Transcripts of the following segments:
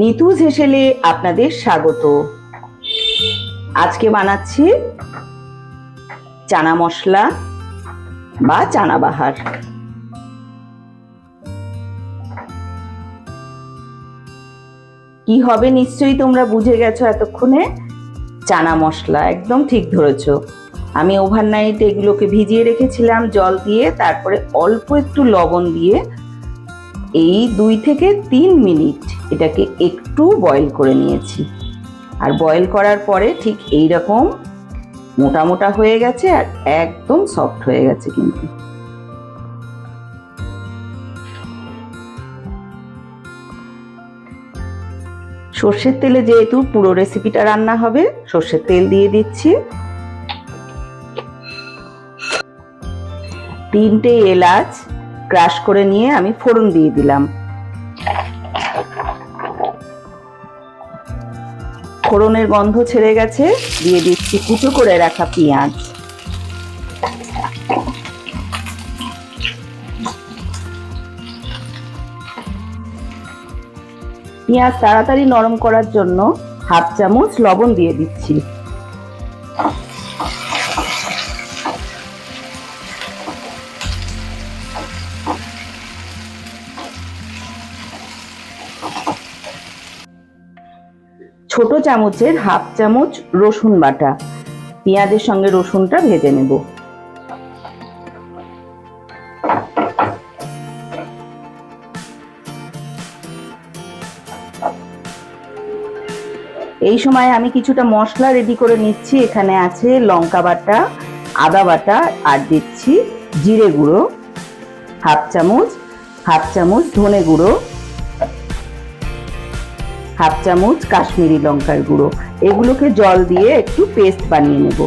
নিতুজ হেসেলে আপনাদের স্বাগত। আজকে বানাচ্ছি চানা মশলা বা চানা বাহার। কি হবে নিশ্চয়ই তোমরা বুঝে গেছো এতক্ষণে? চানা মশলা, একদম ঠিক ধরেছো। আমি ওভারনাইট এগুলোকে ভিজিয়ে রেখেছিলাম জল দিয়ে, তারপরে অল্প একটু লবণ দিয়ে এই দুই থেকে তিন মিনিট এটাকে একটু বয়েল করে নিয়েছি। আর বয়েল করার পরে ঠিক এই রকম মোটা মোটা হয়ে গেছে আর একদম সফট হয়ে গেছে কিন্তু। সর্ষের তেলে যেহেতু পুরো রেসিপিটা রান্না হবে, সর্ষের তেল দিয়ে দিচ্ছি। তিনটে এলাচ ক্রাশ করে নিয়ে আমি ফোড়ন দিয়ে দিলাম। ফোড়নের গন্ধ ছেড়ে গেছে, দিয়ে দিচ্ছি কুচো করে রাখা পেঁয়াজ। পেঁয়াজ তাড়াতাড়ি নরম করার জন্য হাফ চামচ লবণ দিয়ে দিচ্ছি। ছোট চামচের হাফ চামচ রসুন বাটা। পেঁয়াজের সঙ্গে রসুনটা ভেজে নেব। এই সময় আমি কিছুটা মশলা রেডি করে নিচ্ছি। এখানে আছে লঙ্কা বাটা, আদা বাটা, আর দিচ্ছি জিরে গুঁড়ো। হাফ চামচ হাফ চামচ ধনে গুঁড়ো। হাফ চামচ কাশ্মীরি লঙ্কার গুঁড়ো। এগুলোকে জল দিয়ে একটু পেস্ট বানিয়ে নেব।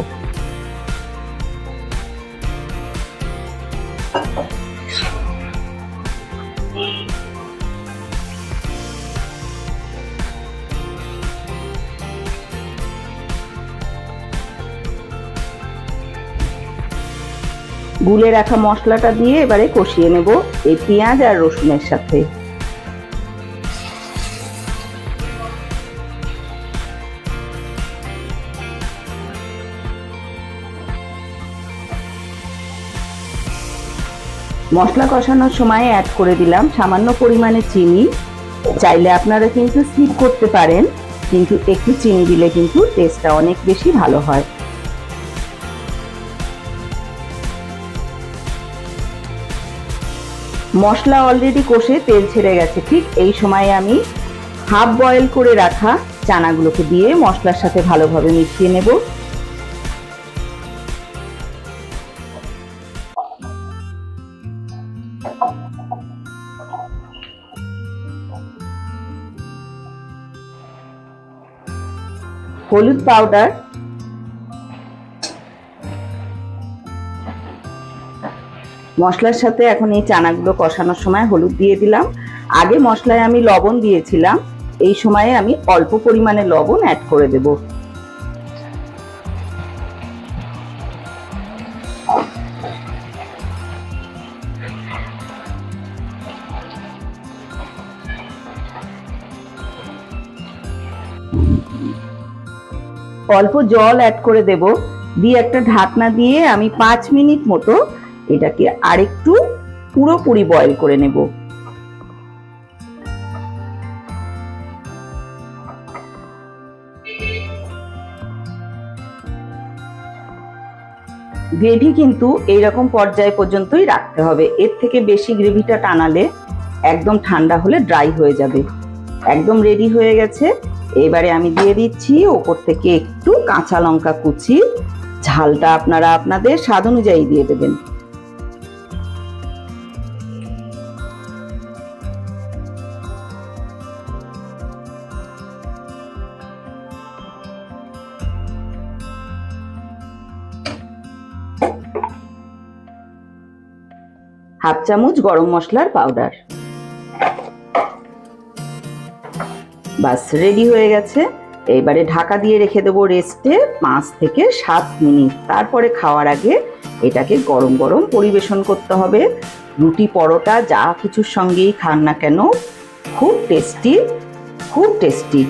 গুলে রাখা মশলাটা দিয়ে এবারে কষিয়ে নেব। এই পেঁয়াজ আর রসুনের সাথে। মশলা কষানোর সময় অ্যাড করে দিলাম সামান্য পরিমাণে চিনি। চাইলে আপনারা কিন্তু স্কিপ করতে পারেন, কিন্তু একটু চিনি দিলে কিন্তু টেস্টটা অনেক বেশি ভালো হয়। মশলা অলরেডি কষে তেল ছেড়ে গেছে। ঠিক এই সময় আমি হাফ বয়েল করে রাখা চানাগুলোকে দিয়ে মশলার সাথে ভালোভাবে মিশিয়ে নেব। হলুদ পাউডার মশলার সাথে এখন এই চানাগুলো কষানোর সময় হলুদ দিয়ে দিলাম। আগে মশলায় আমি লবণ দিয়েছিলাম, এই সময়ে আমি অল্প পরিমাণে লবণ অ্যাড করে দেব। অল্প জল অ্যাড করে দেব। দিয়ে একটা ঢাকনা দিয়ে আমি পাঁচ মিনিট মতো এটাকে আরেকটু পুরোপুরি বয়েল করে নেব। গ্রেভি কিন্তু এইরকম পর্যায় পর্যন্তই রাখতে হবে। এর থেকে বেশি গ্রেভিটা টানালে একদম ঠান্ডা হলে ড্রাই হয়ে যাবে। একদম রেডি হয়ে গেছে। এবারে আমি দিয়ে দিচ্ছি ওপর থেকে একটু কাঁচা লঙ্কা কুচি। ঝালটা আপনারা আপনাদের স্বাদ অনুযায়ী দিয়ে দেবেন। হাফ চামচ গরম মশলার পাউডার। বাস রেডি হয়ে গেছে। এবারে ঢাকা দিয়ে রেখে দেবো রেস্টে পাঁচ থেকে সাত মিনিট। তারপরে খাওয়ার আগে এটাকে গরম গরম পরিবেশন করতে হবে। রুটি, পরোটা, যা কিছুর সঙ্গেই খান না কেন, খুব টেস্টি খুব টেস্টি